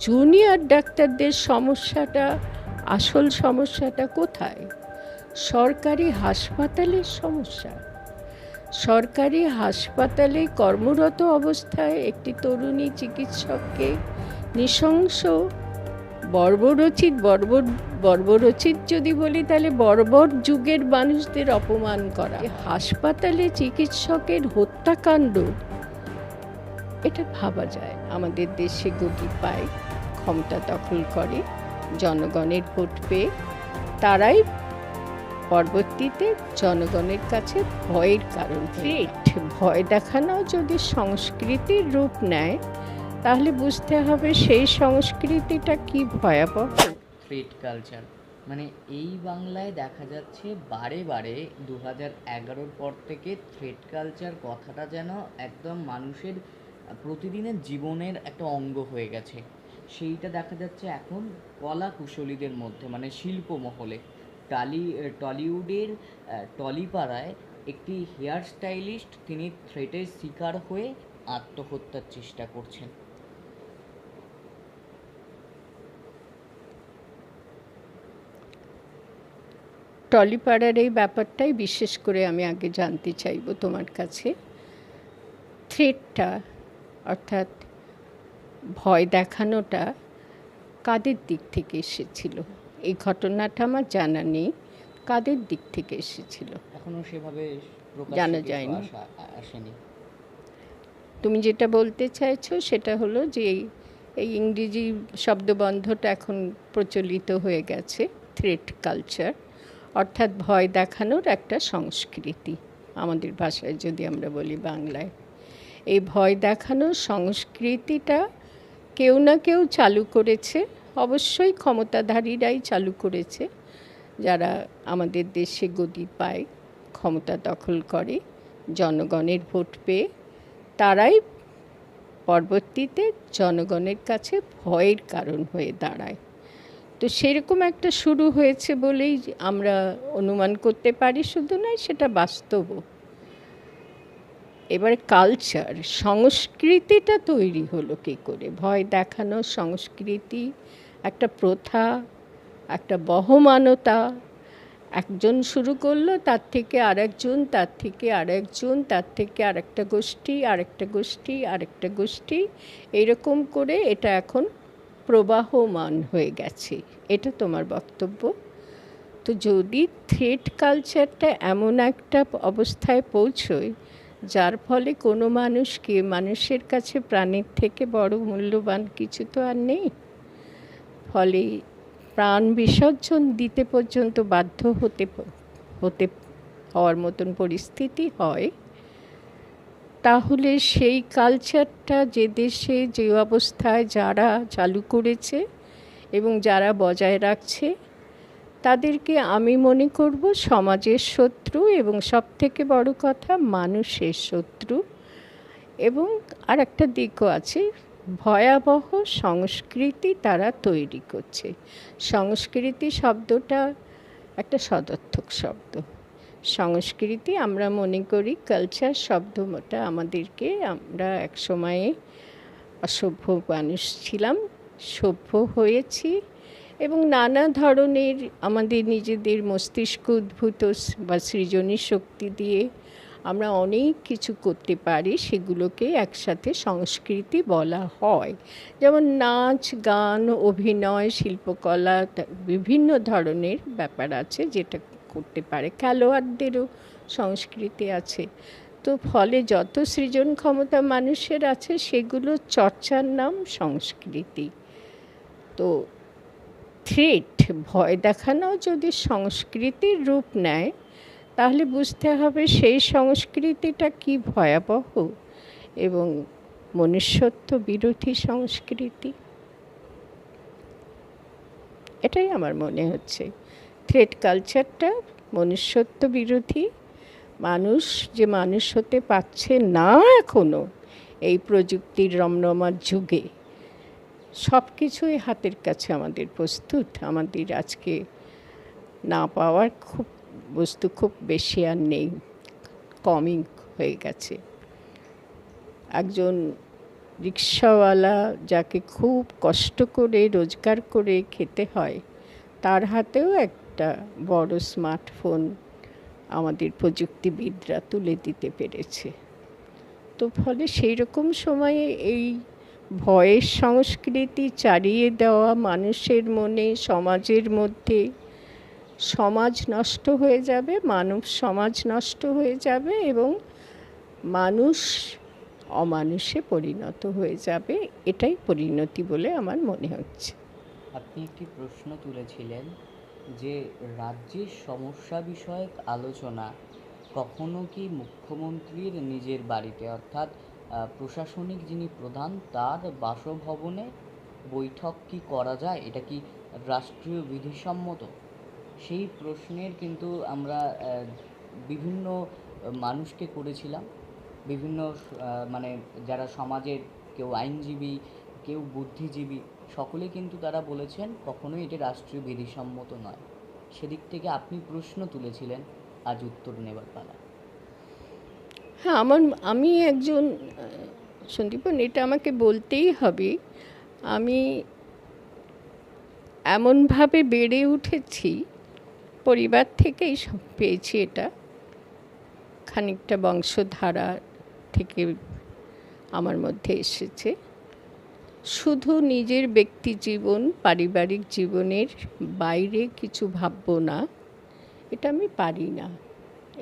Junior ডাক্তারদের সমস্যাটা, আসল সমস্যাটা কোথায়? সরকারি হাসপাতালের সমস্যা। সরকারি হাসপাতালে কর্মরত অবস্থায় একটি তরুণী চিকিৎসককে নৃশংস বর্বরচিত, বর্বর, বর্বরচিত যদি বলি, তাহলে বর্বর যুগের মানুষদের অপমান করা। হাসপাতালে চিকিৎসকের হত্যাকাণ্ড এটা ভাবা যায়। আমাদের দেশে গতি পায় ক্ষমতা দখল করে জনগণের ভোট পেয়ে। তারাই পরবর্তীতে জনগণের কাছে ভয়ের কারণ থ্রেট ভয় দেখানো যদি সংস্কৃতির রূপ নেয় তাহলে বুঝতে হবে সেই সংস্কৃতিটা কি ভয়াবহ। থ্রেট কালচার মানে এই বাংলায় দেখা যাচ্ছে বারে বারে দু হাজার পর থেকে থ্রেট কালচার কথাটা যেন একদম মানুষের প্রতিদিনের জীবনের একটা অঙ্গ হয়ে গেছে। সেইটা দেখা যাচ্ছে এখন কলা কুশলীদের মধ্যে মানে শিল্প মহলে। টালি, টলিউডের টলিপাড়ায় একটি হেয়ার স্টাইলিস্ট তিনি থ্রেটের শিকার হয়ে আত্মহত্যার চেষ্টা করছেন। টলিপাড়ার এই ব্যাপারটাই বিশেষ করে আমি আগে জানতে চাইব তোমার কাছে। থ্রেটটা অর্থাৎ ভয় দেখানোটা কাদের দিক থেকে এসেছিল? এই ঘটনাটা আমার জানা নেই। কাদের দিক থেকে এসেছিল? এখনও সেভাবে জানা যায়নি। আসেনি। তুমি যেটা বলতে চাইছো সেটা হলো যে এই ইংরেজি শব্দবন্ধটা এখন প্রচলিত হয়ে গেছে থ্রেট কালচার অর্থাৎ ভয় দেখানোর একটা সংস্কৃতি আমাদের ভাষায় যদি আমরা বলি বাংলায়। এই ভয় দেখানোর সংস্কৃতিটা কেউ না কেউ চালু করেছে। অবশ্যই ক্ষমতাধারীরাই চালু করেছে। যারা আমাদের দেশে গদি পায়, ক্ষমতা দখল করে, জনগণের ভোট পেয়ে, তারাই পরবর্তীতে জনগণের কাছে ভয়ের কারণ হয়ে দাঁড়ায়। তো সেরকম একটা শুরু হয়েছে বলেই আমরা অনুমান করতে পারি। শুধু নয়, সেটা বাস্তবও। এবারে কালচার সংস্কৃতিটা তৈরি হলো কী করে? ভয় দেখানো, সংস্কৃতি, একটা প্রথা, একটা বহমানতা। একজন শুরু করল, তার থেকে আরেকজন, তার থেকে আরেকজন, তার থেকে আরেকটা গোষ্ঠী আরেকটা গোষ্ঠী আরেকটা গোষ্ঠী। এরকম করে এটা এখন প্রবাহমান হয়ে গেছে। এটা তোমার বক্তব্য। তো যদি থ্রেট কালচারটা এমন একটা অবস্থায় পৌঁছয় যার ফলে কোনো মানুষকে মানুষের কাছে প্রাণের থেকে বড় মূল্যবান কিছু তো আর নেই। ফলে প্রাণ বিসর্জন দিতে পর্যন্ত বাধ্য হতে হতে হওয়ার মতন পরিস্থিতি হয়। তাহলে সেই কালচারটা যে দেশে, যে অবস্থায় যারা চালু করেছে এবং যারা বজায় রাখছে তাদেরকে আমি মনে করব সমাজের শত্রু এবং সবথেকে বড় কথা মানুষের শত্রু। এবং আর একটা দিকও আছে, ভয়াবহ সংস্কৃতি তারা তৈরি করছে। সংস্কৃতি শব্দটা একটা সদর্থক শব্দ। সংস্কৃতি আমরা মনে করি কালচার শব্দটা আমাদেরকে। আমরা এক সময়ে অসভ্য মানুষ ছিলাম, সভ্য হয়েছি। এবং নানা ধরনের আমাদের নিজেদের মস্তিষ্ক উদ্ভূত বা সৃজনী শক্তি দিয়ে আমরা অনেক কিছু করতে পারি, সেগুলোকে একসাথে সংস্কৃতি বলা হয়। যেমন নাচ, গান, অভিনয়, শিল্পকলা বিভিন্ন ধরনের ব্যাপার আছে যেটা করতে পারে। খেলোয়াড়দেরও সংস্কৃতি আছে। তো ফলে যত সৃজন ক্ষমতা মানুষের আছে, সেগুলো চর্চার নাম সংস্কৃতি। তো থ্রেট ভয় দেখানো যদি সংস্কৃতির রূপ নেয়, তাহলে বুঝতে হবে সেই সংস্কৃতিটা কি ভয়াবহ এবং মনুষ্যত্ব বিরোধী সংস্কৃতি। এটাই আমার মনে হচ্ছে। থ্রেট কালচারটা মনুষ্যত্ব বিরোধী। মানুষ যে মানুষ হতে পারছে না এখনও এই প্রযুক্তির রমরমার যুগে। সব কিছুই হাতের কাছে আমাদের প্রস্তুত। আমাদের আজকে না পাওয়ার খুব বস্তু খুব বেশি আর নেই, কমই হয়ে গেছে। একজন রিক্সাওয়ালা যাকে খুব কষ্ট করে, রোজগার করে খেতে হয়, তার হাতেও একটা বড় স্মার্টফোন আমাদের প্রযুক্তিবিদরা তুলে দিতে পেরেছে। তো ফলে সেই রকম সময়ে এই ভয়ের সংস্কৃতি চারিয়ে দেওয়া মানুষের মনে, সমাজের মধ্যে। সমাজ নষ্ট হয়ে যাবে, মানব সমাজ নষ্ট হয়ে যাবে এবং মানুষ অমানুষে পরিণত হয়ে যাবে। এটাই পরিণতি বলে আমার মনে হচ্ছে। আপনি একটি প্রশ্ন তুলেছিলেন যে রাজ্যের সমস্যা বিষয়ক আলোচনা কখনো কি মুখ্যমন্ত্রীর নিজের বাড়িতে? অর্থাৎ প্রশাসনিক যিনি প্রধান, তার বাসভবনে বৈঠক কি করা যায়? এটা কি রাষ্ট্রীয় বিধিসম্মত? সেই প্রশ্নের কিন্তু আমরা বিভিন্ন মানুষকে করেছিলাম। বিভিন্ন মানে যারা সমাজের কেউ আইনজীবী, কেউ বুদ্ধিজীবী, সকলে কিন্তু তারা বলেছেন কখনোই এটা রাষ্ট্রীয় বিধিসম্মত নয়। সেদিক থেকে আপনি প্রশ্ন তুলেছিলেন, আজ উত্তর নেবার পালা। হ্যাঁ আমার, আমি একজন সন্দীপন, এটা আমাকে বলতেই হবে, আমি এমনভাবে বেড়ে উঠেছি, পরিবার থেকেই সব পেয়েছি এটা, খানিকটা বংশধারা থেকে আমার মধ্যে এসেছে। শুধু নিজের ব্যক্তি জীবন, পারিবারিক জীবনের বাইরে কিছু ভাববো না, এটা আমি পারি না।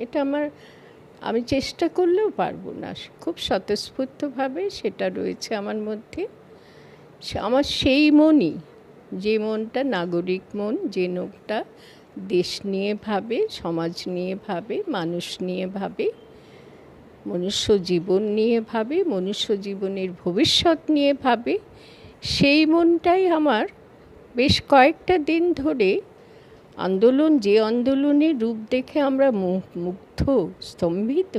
এটা আমার আমি চেষ্টা করলেও পারব না। খুব স্বতঃস্ফূর্তভাবে সেটা রয়েছে আমার মধ্যে। আমার সেই মনই, যে মনটা নাগরিক মন, যে মনটা দেশ নিয়ে ভাবে, সমাজ নিয়ে ভাবে, মানুষ নিয়ে ভাবে, মনুষ্য জীবন নিয়ে ভাবে, মনুষ্য জীবনের ভবিষ্যৎ নিয়ে ভাবে, সেই মনটাই আমার। বেশ কয়েকটা দিন ধরে আন্দোলন, যে আন্দোলনের রূপ দেখে আমরা মুগ্ধ, স্তম্ভিত,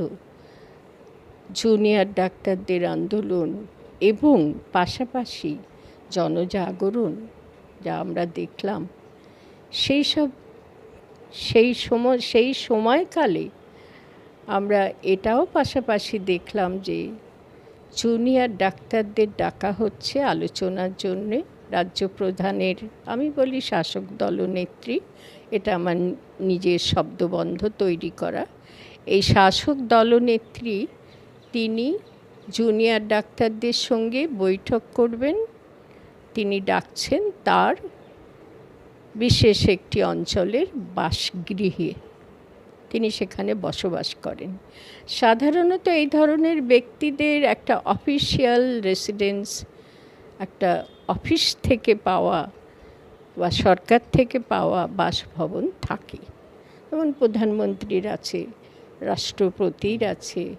জুনিয়র ডাক্তারদের আন্দোলন এবং পাশাপাশি জনজাগরণ যা আমরা দেখলাম, সেই সব সেই সময় সেই সময়কালে আমরা এটাও পাশাপাশি দেখলাম যে জুনিয়র ডাক্তারদের ডাকা হচ্ছে আলোচনার জন্যে। রাজ্য প্রধানের আমি বলি শাসক দলনেত্রী এটা আমার নিজের শব্দবন্ধ তৈরি করা। এই শাসক দলনেত্রী তিনি জুনিয়র ডাক্তারদের সঙ্গে বৈঠক করবেন, তিনি ডাকছেন তার বিশেষ একটি অঞ্চলের বাসগৃহে, তিনি সেখানে বসবাস করেন। সাধারণত এই ধরনের ব্যক্তিদের একটা অফিসিয়াল রেসিডেন্স একটা অফিস থেকে পাওয়া বা সরকার থেকে পাওয়া বাসভবন থাকে। যেমন প্রধানমন্ত্রীর আছে, রাষ্ট্রপতির আছে।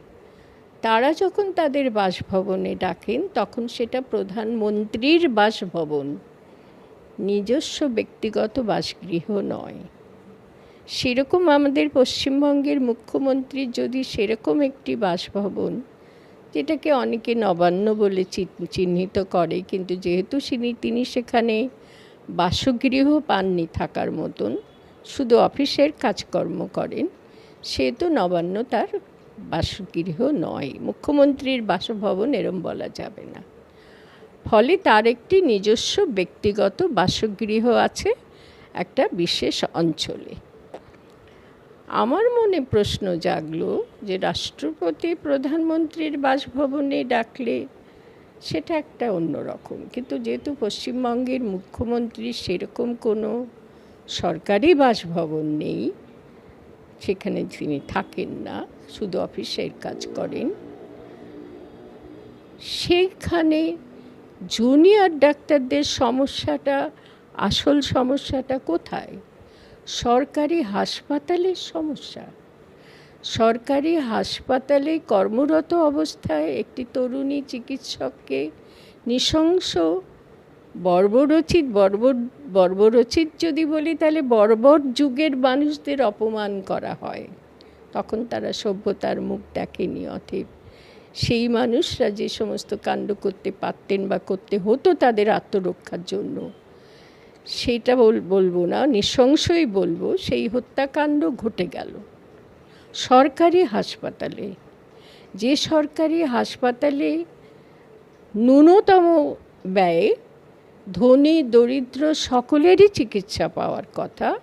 তারা যখন তাদের বাসভবনে ডাকেন, তখন সেটা প্রধানমন্ত্রীর বাসভবন। নিজস্ব ব্যক্তিগত বাসগৃহ নয়। সেরকম আমাদের পশ্চিমবঙ্গের মুখ্যমন্ত্রীর যদি সেরকম একটি বাসভবন যেটাকে অনেকে নবান্ন বলে চিহ্নিত করে, কিন্তু যেহেতু তিনি সেখানে বাসগৃহ পাননি থাকার মতন, শুধু অফিসের কাজকর্ম করেন, সেহেতু নবান্ন তার বাসগৃহ নয়। মুখ্যমন্ত্রীর বাসভবন এরম বলা যাবে না। ফলে তার একটি নিজস্ব ব্যক্তিগত বাসগৃহ আছে, একটা বিশেষ অঞ্চলে। আমার মনে প্রশ্ন জাগলো যে রাষ্ট্রপতি প্রধানমন্ত্রীর বাসভবনে ডাকলে সেটা একটা অন্যরকম কিন্তু যেহেতু পশ্চিমবঙ্গের মুখ্যমন্ত্রীর সেরকম কোনো সরকারি বাসভবন নেই, সেখানে তিনি থাকেন না, শুধু অফিসের কাজ করেন, সেইখানে জুনিয়র ডাক্তারদের সমস্যাটা, আসল সমস্যাটা কোথায়? সরকারি হাসপাতালের সমস্যা। সরকারি হাসপাতালে কর্মরত অবস্থায় একটি তরুণী চিকিৎসককে নৃশংস বর্বরচিত, বর্বর, বর্বরচিত যদি বলি, তাহলে বর্বর যুগের মানুষদের অপমান করা হয়। তখন তারা সভ্যতার মুখ দেখেনি, অতএব সেই মানুষরা যে সমস্ত কাণ্ড করতে পারতেন বা করতে হতো তাদের আত্মরক্ষার জন্য। সেইটা বল, বলব না, নৃশংসই বলব, সেই হত্যাকাণ্ড ঘটে গেল। সরকারি হাসপাতালে, যে সরকারি হাসপাতালে ন্যূনতম ব্যয়ে ধনী, দরিদ্র সকলেরই চিকিৎসা পাওয়ার কথা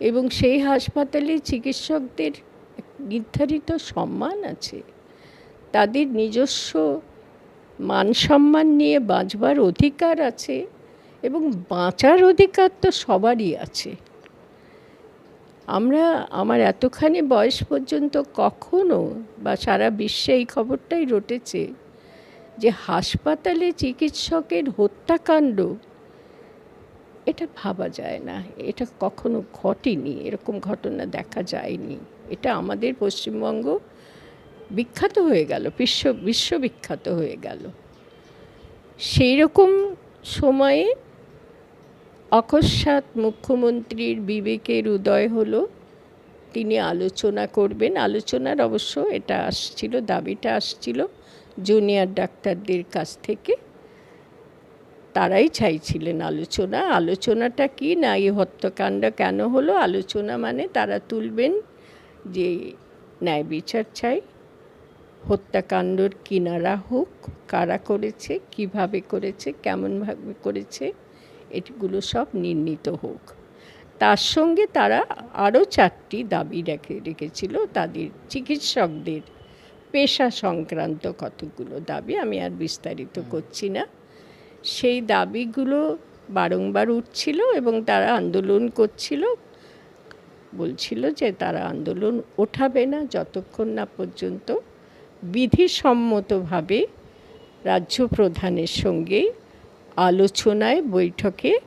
এবং সেই হাসপাতালে চিকিৎসকদের নির্ধারিত সম্মান আছে, তাদের নিজস্ব মান সম্মান নিয়ে বাঁচবার অধিকার আছে এবং বাঁচার অধিকার তো সবারই আছে। আমরা, আমার এতখানি বয়স পর্যন্ত কখনো বা সারা বিশ্বে এই খবরটাই রটেছে যে হাসপাতালে চিকিৎসকের হত্যাকাণ্ড, এটা ভাবা যায় না। এটা কখনো ঘটেনি, এরকম ঘটনা দেখা যায়নি। এটা আমাদের পশ্চিমবঙ্গ বিখ্যাত হয়ে গেল, বিশ্ব, বিশ্ববিখ্যাত হয়ে গেল। সেই রকম সময়ে অকস্মাৎ মুখ্যমন্ত্রীর বিবেকের উদয় হলো। তিনি আলোচনা করবেন। আলোচনার অবশ্য এটা আসছিল, দাবিটা আসছিল জুনিয়র ডাক্তারদের কাছ থেকে। তারাই চাইছিলেন আলোচনা। আলোচনাটা কি? না, এই হত্যাকাণ্ড কেন হলো? আলোচনা মানে তারা তুলবেন যে ন্যায় বিচার চাই, হত্যাকাণ্ডর কিনারা হোক, কারা করেছে, কীভাবে করেছে, কেমনভাবে করেছে। এগুলো সব নির্ণীত হোক। তার সঙ্গে তারা আরও চারটি দাবি রেখে রেখেছিল। তাদের চিকিৎসকদের পেশা সংক্রান্ত কতগুলো দাবি আমি আর বিস্তারিত করছি না। সেই দাবিগুলো বারংবার উঠছিল এবং তারা আন্দোলন করছিল। বলছিল যে তারা আন্দোলন ওঠাবে না যতক্ষণ না পর্যন্ত বিধিসম্মতভাবে রাজ্য প্রধানের সঙ্গে আলোচনায় বৈঠকে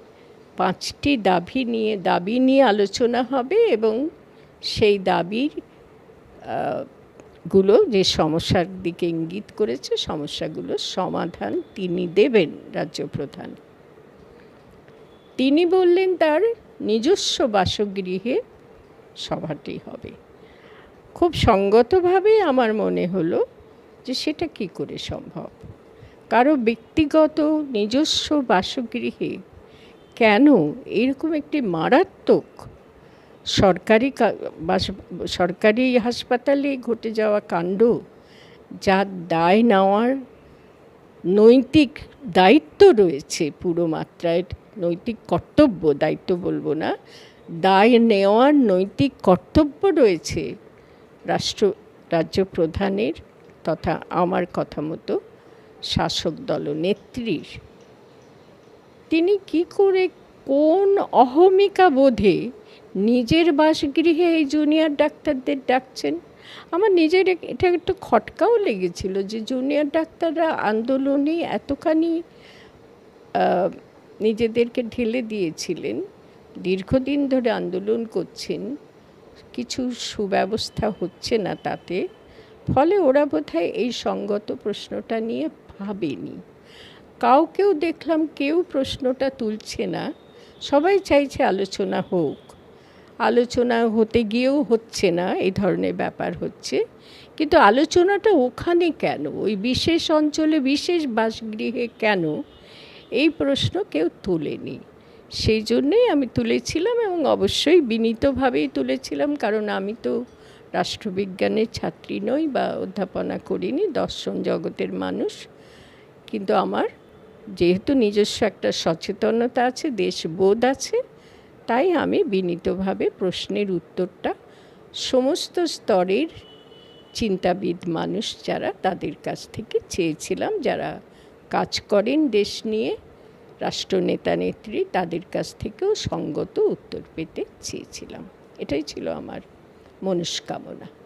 পাঁচটি দাবি নিয়ে দাবি নিয়ে আলোচনা হবে এবং সেই দাবিরগুলো যে সমস্যার দিকে ইঙ্গিত করেছে সমস্যাগুলোর সমাধান তিনি দেবেন রাজ্য প্রধান তিনি বললেন, তার নিজস্ব বাসগৃহে সভাটি হবে। খুব সঙ্গতভাবে আমার মনে হলো যে সেটা কি করে সম্ভব। কারও ব্যক্তিগত নিজস্ব বাসগৃহে কেন এরকম একটি মারাত্মক সরকারি সরকারি হাসপাতালে ঘটে যাওয়া কাণ্ড যার দায় নেওয়ার নৈতিক দায়িত্ব রয়েছে পুরো মাত্রায়, নৈতিক কর্তব্য, দায়িত্ব বলব না, দায় নেওয়ার নৈতিক কর্তব্য রয়েছে রাষ্ট্র, রাজ্য প্রধানের তথা আমার কথা মতো। শাসক দল নেত্রীর। তিনি কি করে কোন অহমিকা বোধে নিজের বাসগৃহে এই জুনিয়র ডাক্তারদের ডাকছেন? আমার নিজের এটা একটু খটকাও লেগেছিল যে জুনিয়র ডাক্তাররা আন্দোলনে এতখানি নিজেদেরকে ঢেলে দিয়েছিলেন, দীর্ঘদিন ধরে আন্দোলন করছেন, কিছু সুব্যবস্থা হচ্ছে না তাতে, ফলে ওরা বোধহয় এই সঙ্গত প্রশ্নটা নিয়ে ভাবেনি। কাউকেও দেখলাম কেউ প্রশ্নটা তুলছে না। সবাই চাইছে আলোচনা হোক। আলোচনা হতে গিয়েও হচ্ছে না, এই ধরনের ব্যাপার হচ্ছে। কিন্তু আলোচনাটা ওখানে কেন? ওই বিশেষ অঞ্চলে, বিশেষ বাসগৃহে কেন? এই প্রশ্ন কেউ তোলেনি। সেই জন্যেই আমি তুলেছিলাম এবং অবশ্যই বিনীতভাবেই তুলেছিলাম, কারণ আমি তো রাষ্ট্রবিজ্ঞানের ছাত্রী নই বা অধ্যাপনা করিনি, দর্শন জগতের মানুষ। কিন্তু আমার যেহেতু নিজস্ব একটা সচেতনতা আছে, দেশবোধ আছে, তাই আমি বিনীতভাবে প্রশ্নের উত্তরটা সমস্ত স্তরের চিন্তাবিদ মানুষ যারা তাদের কাছ থেকে চেয়েছিলাম, যারা কাজ করেন দেশ নিয়ে, রাষ্ট্রনেতা নেত্রী, তাদের কাছ থেকেও সঙ্গত উত্তর পেতে চেয়েছিলাম। এটাই ছিল আমার মনস্কামনা।